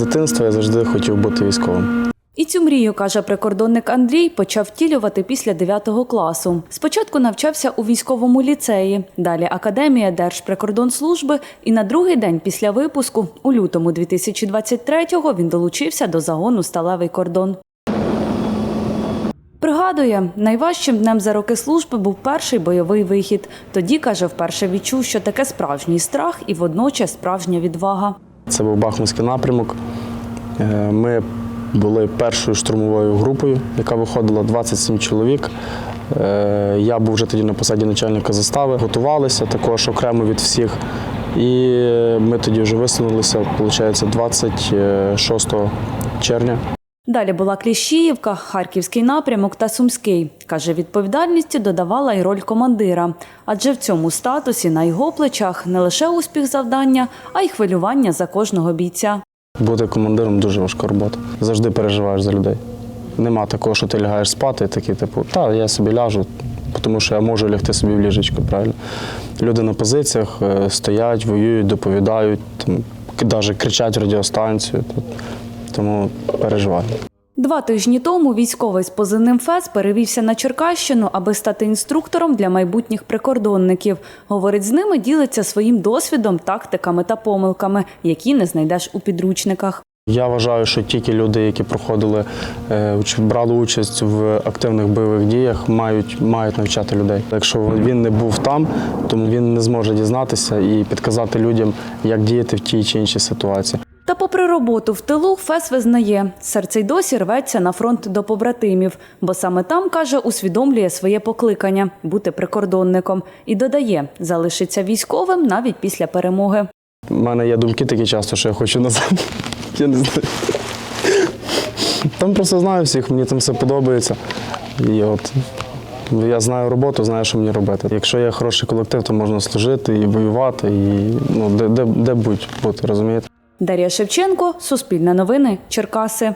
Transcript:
З дитинства я завжди хотів бути військовим. І цю мрію, каже прикордонник Андрій, почав втілювати після 9 класу. Спочатку навчався у військовому ліцеї, далі Академія Держприкордонслужби, і на другий день після випуску, у лютому 2023-го, він долучився до загону Сталевий кордон. Пригадує, найважчим днем за роки служби був перший бойовий вихід. Тоді, каже, вперше відчув, що таке справжній страх і водночас справжня відвага. Це був Бахмутський напрямок. Е, Ми були першою штурмовою групою, яка виходила 27 чоловік. Е, Я був вже тоді на посаді начальника застави, готувалися також окремо від всіх. І ми тоді вже висунулися, виходить, 26 червня. Далі була Кліщіївка, Харківський напрямок та Сумський. Каже, відповідальності додавала й роль командира, адже в цьому статусі на його плечах не лише успіх завдання, а й хвилювання за кожного бійця. Бути командиром дуже важка робота. Завжди переживаєш за людей. Нема такого, що ти лягаєш спати, такий, типу, та я собі ляжу, тому що я можу лягти собі в ліжечко, правильно. Люди на позиціях е, стоять, воюють, доповідають, там, навіть кричать радіостанцію. Тому переживаю. Два тижні тому військовий з позивним ФЕС перевівся на Черкащину, аби стати інструктором для майбутніх прикордонників. Говорить, з ними ділиться своїм досвідом, тактиками та помилками, які не знайдеш у підручниках. Я вважаю, що тільки люди, які проходили, е, брали участь в активних бойових діях, мають, мають навчати людей. Якщо він не був там, то він не зможе дізнатися і підказати людям, як діяти в тій чи іншій ситуації. Та попри роботу в тилу, Фес визнає, серце й досі рветься на фронт до побратимів, бо саме там, каже, усвідомлює своє покликання бути прикордонником і додає, залишиться військовим навіть після перемоги. У мене є думки такі часто, що я хочу назад. Я не знаю. Там просто знаю всіх, мені там все подобається. І от я знаю роботу, знаю, що мені робити. Якщо є хороший колектив, то можна служити і воювати, і ну, де, де, де будь бути, розумієте? Дар'я Шевченко, Суспільне новини, Черкаси.